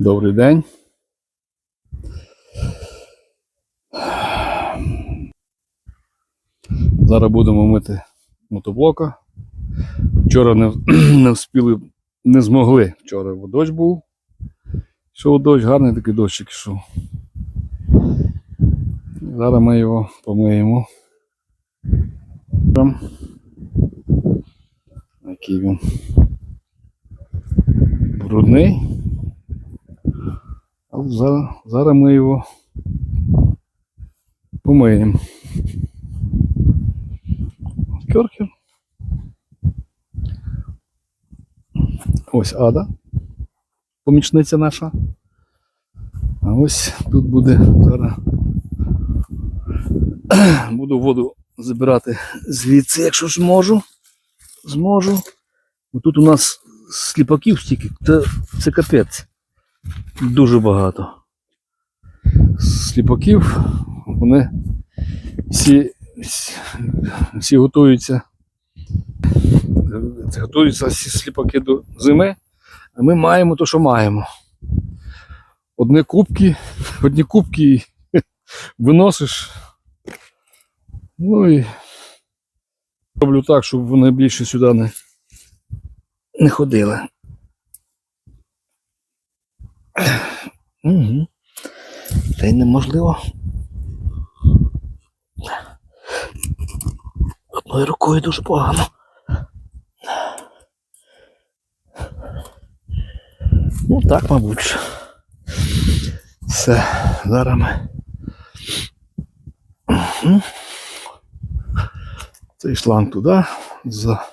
Добрий день. Зараз будемо мити мотоблока. Вчора не, не вспіли, не змогли. Вчора дощ був. Йшов дощ, гарний такий дощик йшов. Зараз ми його помиємо. Який він брудний. Але зараз, ми його помиємо. Керхер. Ось Ада, помічниця наша. А ось тут буде зараз. Буду воду забирати звідси, якщо зможу. Зможу. Тут у нас сліпаків стільки, це капець. Дуже багато. Сліпаків, вони всі, всі, готуються. Готуються всі сліпаки до зими, а ми маємо те, що маємо. Одні кубки, одні кубки виносиш. Ну і роблю так, щоб вони більше сюди не, не ходили. Угу. Та й неможливо. Одною рукою дуже погано. Ну так, мабуть. Все, зараз ми. Цей шланг туди, за,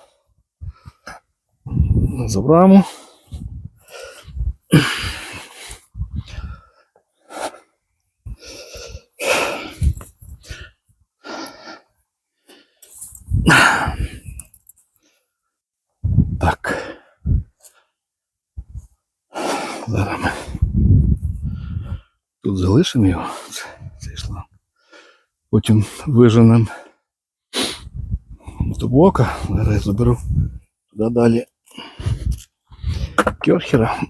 за браму. Так. Зараз ми тут залишимо його, це- цей. Потім виженемо мотоблока. Зараз я заберу туди далі керхера.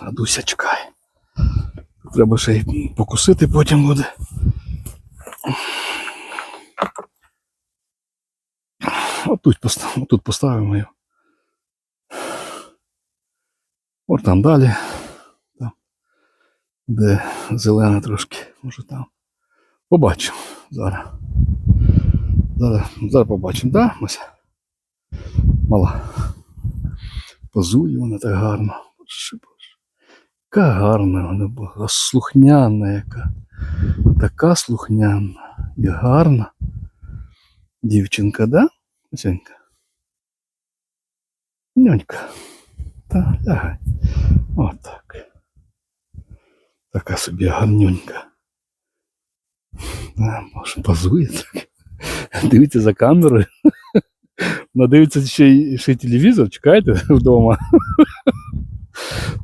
А Дуся чекає. Треба ще й покусити потім буде. Отут поставимо, тут поставимо його. От там далі. Де зелене трошки, може там. Побачимо зараз. Зараз, зараз побачимо, да, Мася? Мала. Позує вона так гарно. Боже, Боже. Яка гарна вона була, слухняна яка. Така слухняна і гарна. Дівчинка, да? Масенька? Нянька. Та, лягай. Отак. Така собі гарнюнька. Може, позує так. Дивіться за камерою. Вона дивиться ще ще й телевізор, чекайте вдома.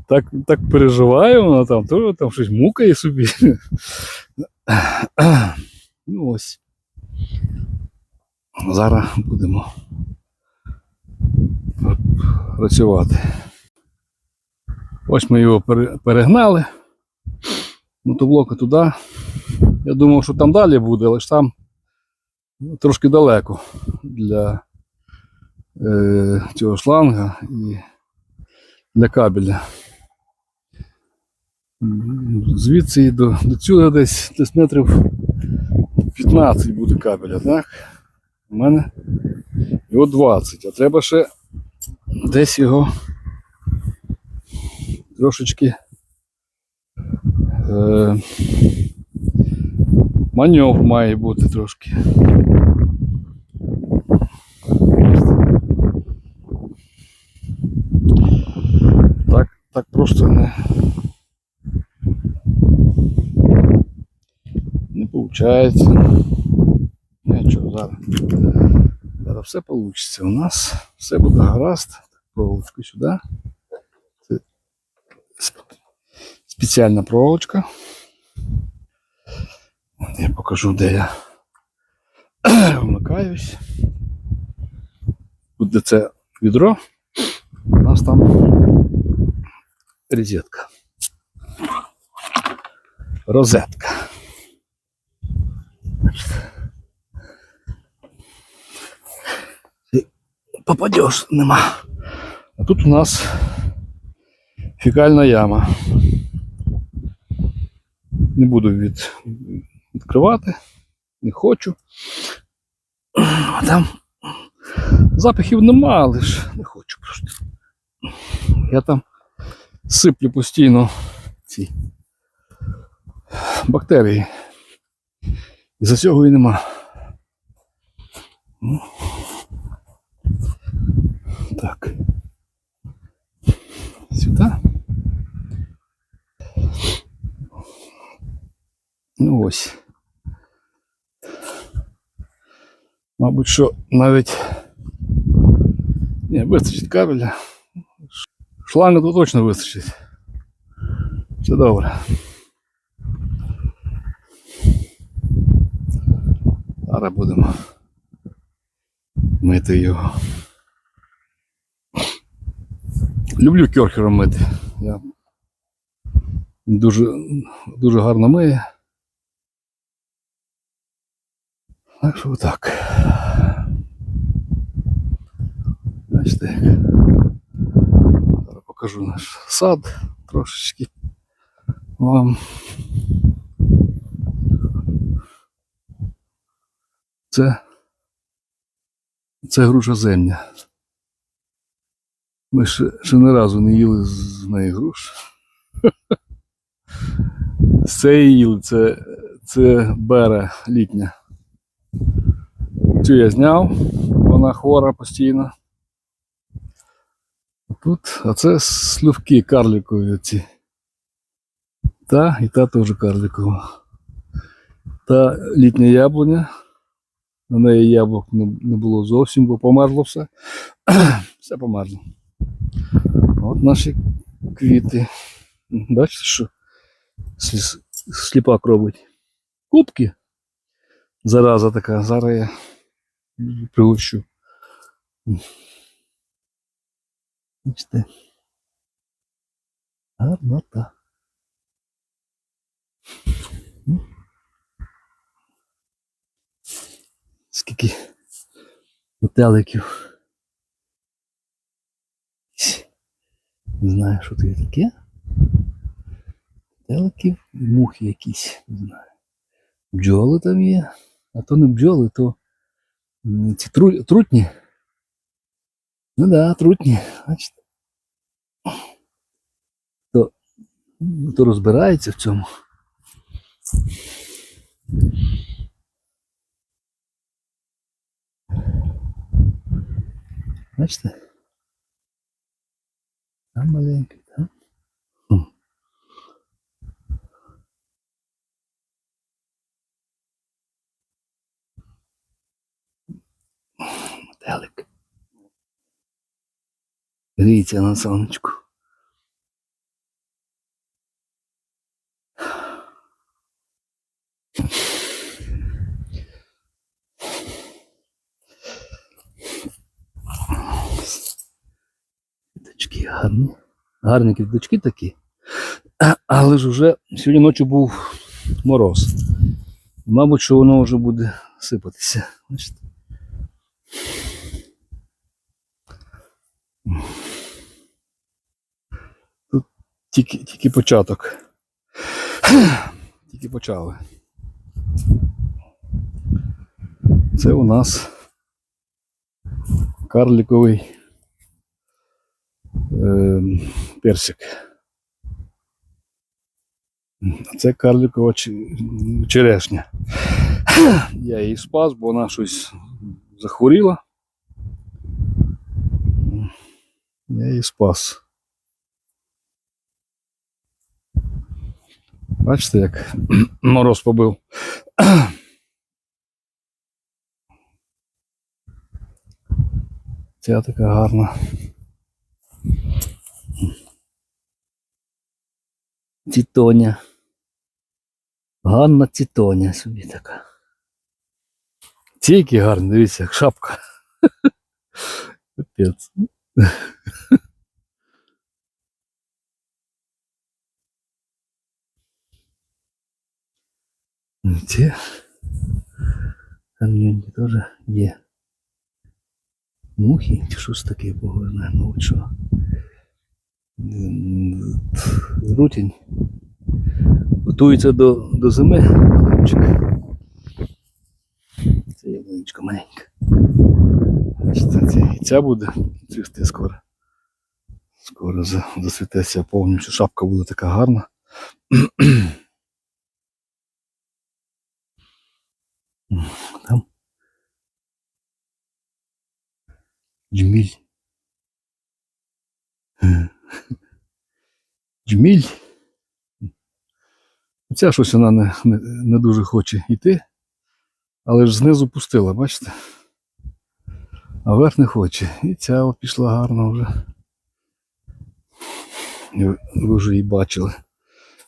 Так, так переживає вона там, то там щось мукає собі. Ну ось. Зараз будемо працювати. Ось ми його перегнали. Мотоблока туди. Я думав, що там далі буде, але ж там трошки далеко для е, цього шланга і для кабеля. Звідси і до, до цього десь, десь метрів 15 буде кабеля, так? У мене його 20, а треба ще десь його трошечки е, маневр має бути трошки. Так, так просто не. Не виходить. Нічого, зараз. Зараз все вийде у нас. Все буде гаразд. Проволочку сюди. Спеціальна проволочка. Я покажу, де я вмикаюсь. Тут де це відро. У нас там розетка. Розетка. Попадеш, нема. А тут у нас фекальна яма. Не буду від, відкривати, не хочу. Там запахів нема, але ж не хочу просто. Я там сиплю постійно ці бактерії. І за цього і нема. Ну. Так. Сюди. Ну ось. Мабуть, що навіть. Ні, вистачить кабеля. Шланга тут точно вистачить. Все добре. Зараз будемо мити його. Люблю кьорхером мити. Я дуже, дуже гарно миє. Так що отак. Бачите, як. Зараз покажу наш сад трошечки вам. Це, це груша земля. Ми ще, ще не разу не їли з неї груш. З цієї їли, це, це бера літня. Цю я зняв, вона хвора постійно. Тут, а це сливки карликові ці. Та і та теж карликова. Та літня яблуня. На неї яблук не, було зовсім, бо померло все. все померло. От наші квіти. Бачите, що слі- сліпак робить? Кубки. Зараза така. Зараз я пригощу. Бачите. Гарнота. Скільки метеликів. Не знаю, що це таке. Метеликів мухи якісь, не знаю. Бджоли там є, а то не бджоли, то м, ці тру- трутні. Ну да, трутні, бачите. То, то розбирається в цьому. Бачите? Там маленький, Метелик. Гріється на сонечку. Квіточки гарні. Гарні квіточки такі. Але ж уже сьогодні ночі був мороз. Мабуть, що воно вже буде сипатися. Тут тільки, тільки початок. Тільки почали. Це у нас карликовий е, персик. Це карликова черешня. Я її спас, бо вона щось захворіла. Я її спас. Бачите, як мороз побив. Ця така гарна. Тітоня. Ганна Тітоня собі така. Ці які гарні, дивіться, як шапка. Капець. Те районі теж є. Мухи чи щось таке погорне, ну що. Рутінь готується до до зими. Це ялиночка маленька. Ця буде цвісти скоро. Скоро за- засвітеться повністю. Шапка буде така гарна. Там. Джміль. Джміль. Ця щось вона не, не, не дуже хоче йти, але ж знизу пустила, бачите? А верх не хоче. І ця от пішла гарно вже. Ви вже її бачили.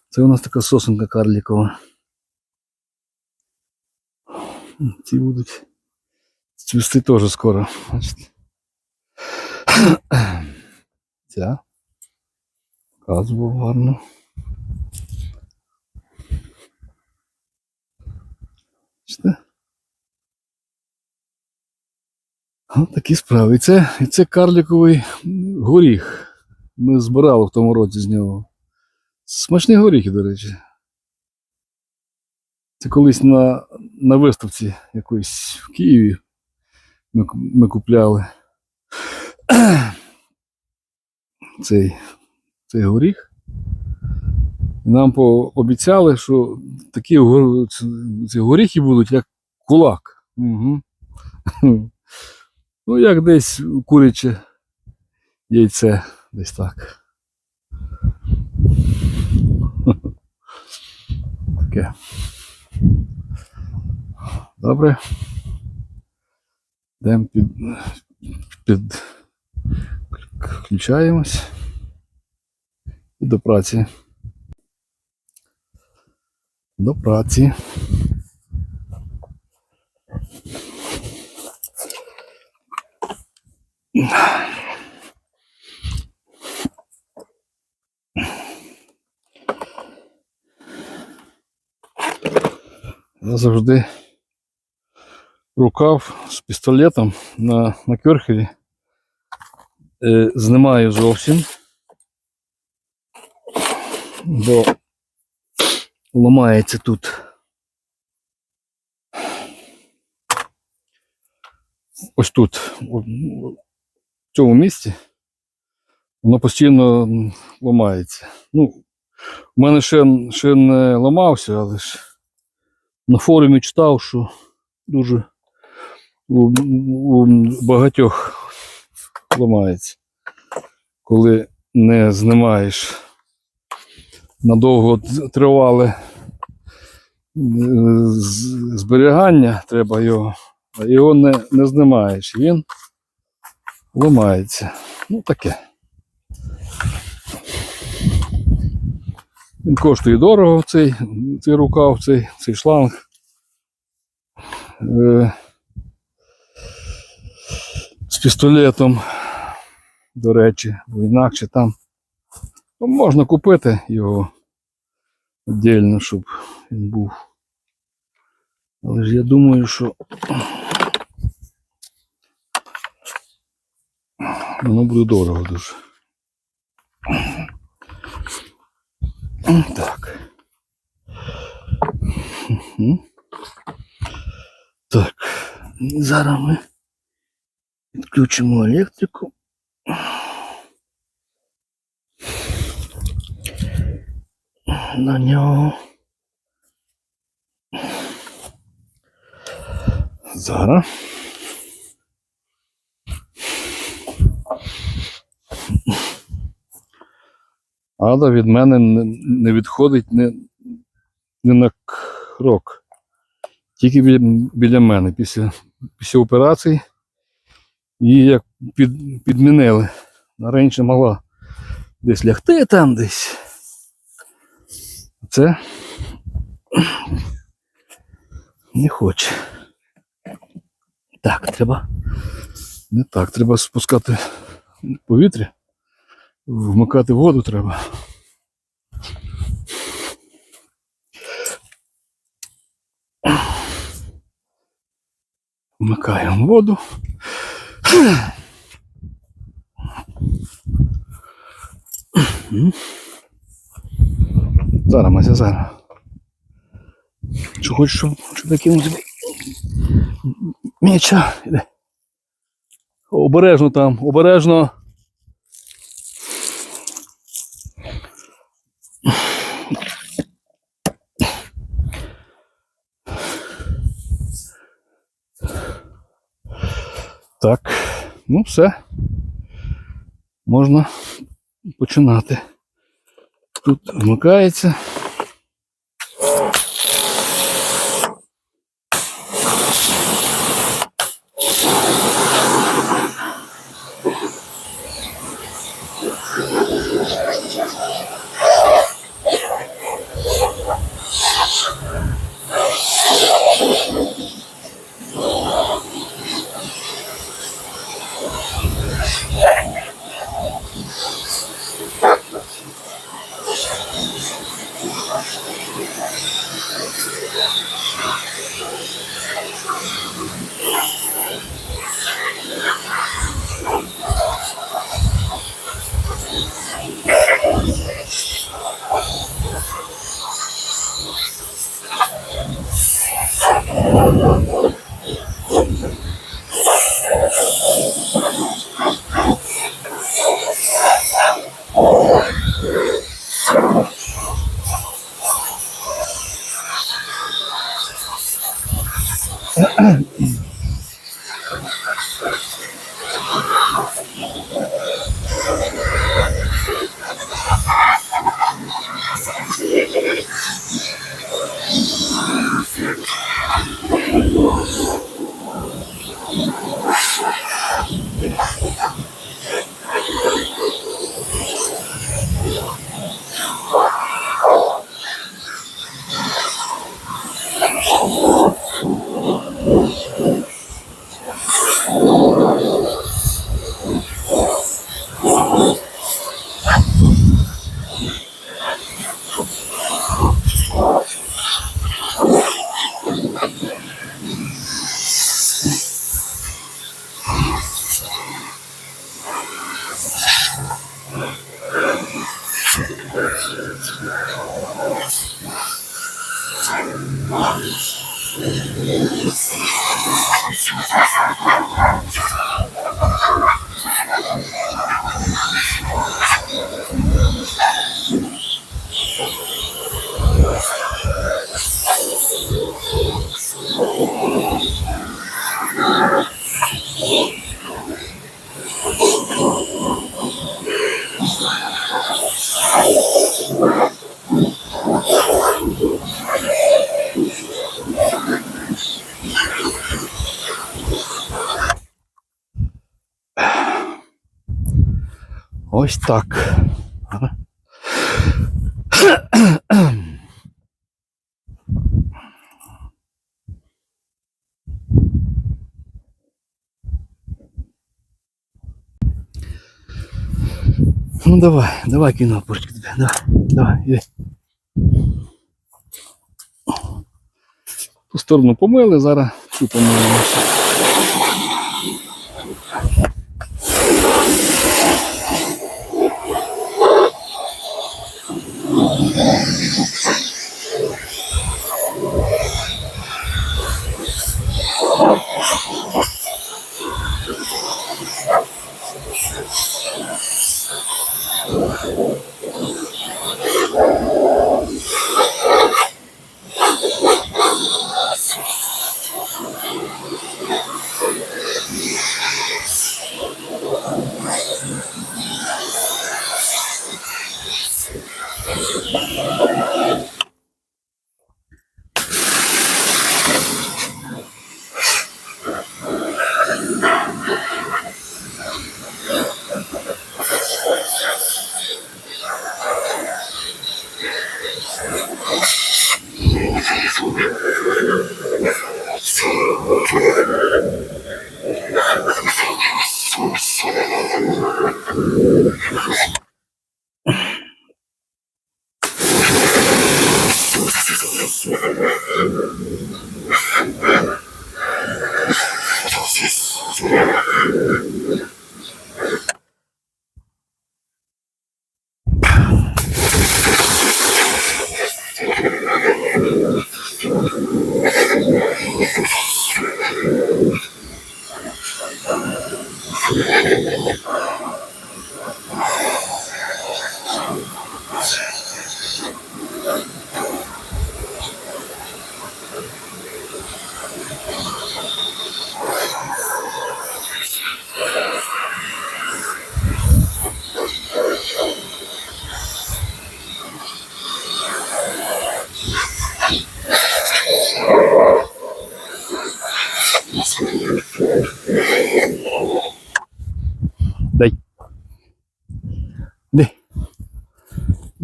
Це у нас така сосенка карлікова. Ці будуть цвісти теж скоро. Ця. Каз був гарно. Бачите? От такі справи. І це, і це карліковий горіх. Ми збирали в тому році з нього. Смачні горіхи, до речі. Це колись на, на виставці якоїсь в Києві ми, ми купляли цей, цей горіх. І нам пообіцяли, що такі горіхи будуть, як кулак. Угу. Ну, як десь куряче яйце, десь так. Таке. Добре. Йдемо під, під включаємось і до праці. До праці. Я завжди рукав з пістолетом на, на керхері е, знімаю зовсім, бо ламається тут. Ось тут, в цьому місці, воно постійно ламається. Ну, у мене ще, ще не ламався, але ж на форумі читав, що дуже у, у багатьох ламається, коли не знімаєш надовго тривале е, зберігання, треба його, а його не, не знімаєш, він ламається. Ну таке. Він коштує дорого, цей, цей рукав, цей, цей шланг. Е, з пістолетом, до речі, бо інакше там ну, можна купити його віддільно, щоб він був. Але ж я думаю, що воно буде дорого дуже. Так. Так. Зараз ми відключимо електрику. На нього. Зараз. Ада від мене не, відходить не, не на крок. Тільки біля, біля мене після, після операції. Її як під, підмінили. Раніше могла десь лягти там десь. Це не хоче. Так, треба. Не так, треба спускати повітря. Вмикати воду треба. Вмикаємо воду. Зараз, Мася, зараз. Що хочеш, щоб, накинути м'яча? Обережно там, обережно. Так, ну все. Можна починати. Тут вмикається. Ось 嗯。Ну давай, давай кину опорочки тебе. Давай, давай, іди. Ту сторону помили, зараз цю помилимося.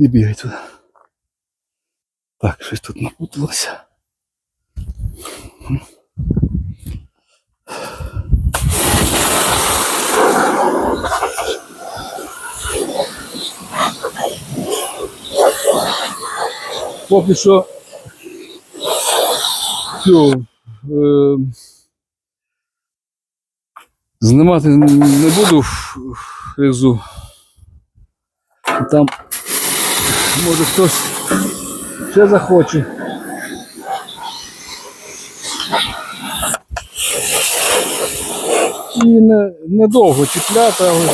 Не бігай туди. Так, щось тут напуталося. Поки що цю, е, знімати не буду внизу. Там може хтось ще захоче. І не, недовго чіпляти, але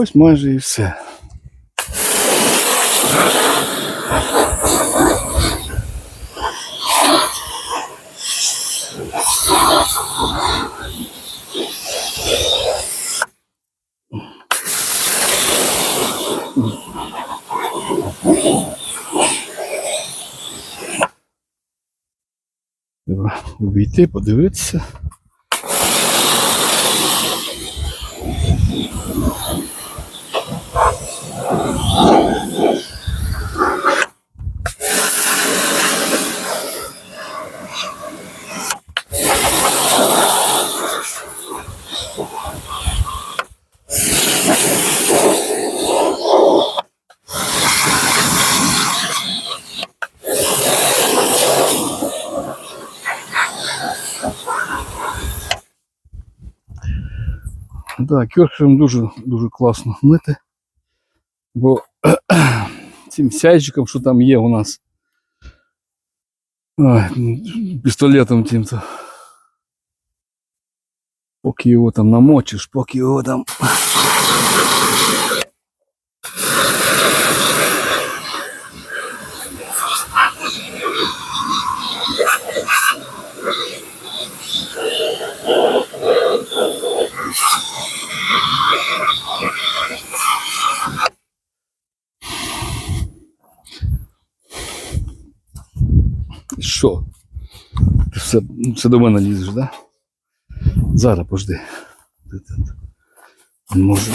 ось майже і все. Треба обійти, подивитися. Да, кьорхером дуже, дуже класно мити. Бо цим сяйчиком, що там є у нас. Ой, пістолетом тим-то. Поки його там намочиш, поки його там. Все, все до мене лізеш? Да? Зараз пожди. Може.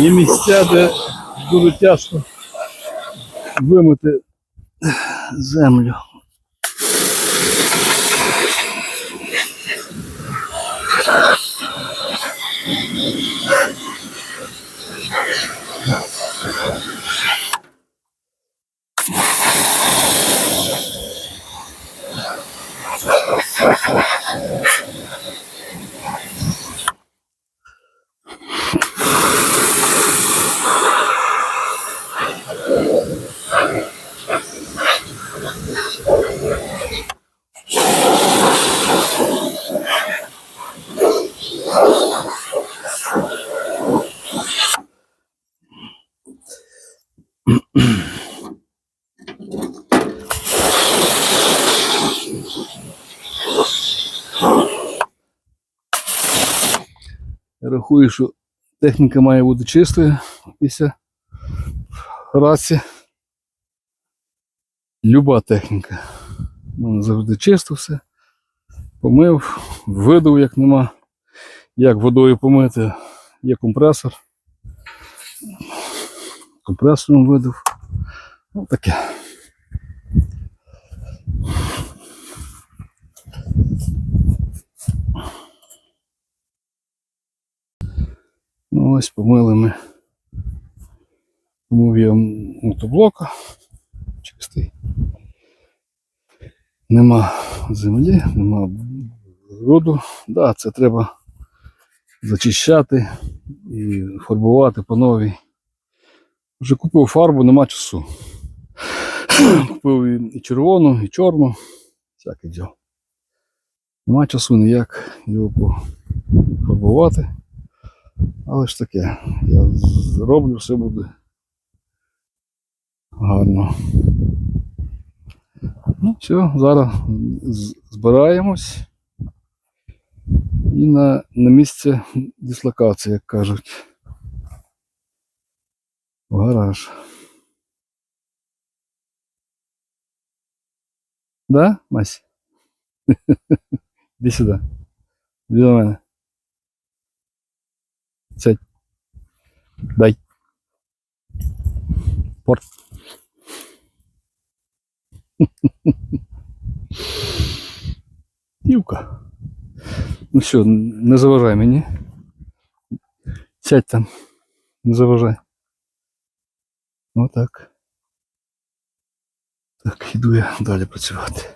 Є місця, де дуже тяжко вимити землю. Я що техніка має бути чистою після праці. Люба техніка. У мене завжди чисто все. Помив, видав, як нема. Як водою помити, є компресор. Компресором видав. Ну таке. Ну, ось помили ми. Я мотоблока. Чистий. Нема землі, нема роду. Да, це треба зачищати і фарбувати по новій. Вже купив фарбу, нема часу. Купив і червону, і чорну. Всяке діло. Нема часу ніяк його пофарбувати. Але ж таке, я зроблю, все буде гарно. Ну, все, зараз збираємось і на, на місце дислокації, як кажуть. В гараж. Да, Мась? Іди сюди. Іди до мене. Сядь. Дай. Порт. Дівка. Ну що, не заважай мені. Сядь там. Не заважай. Отак. Так, іду я далі працювати.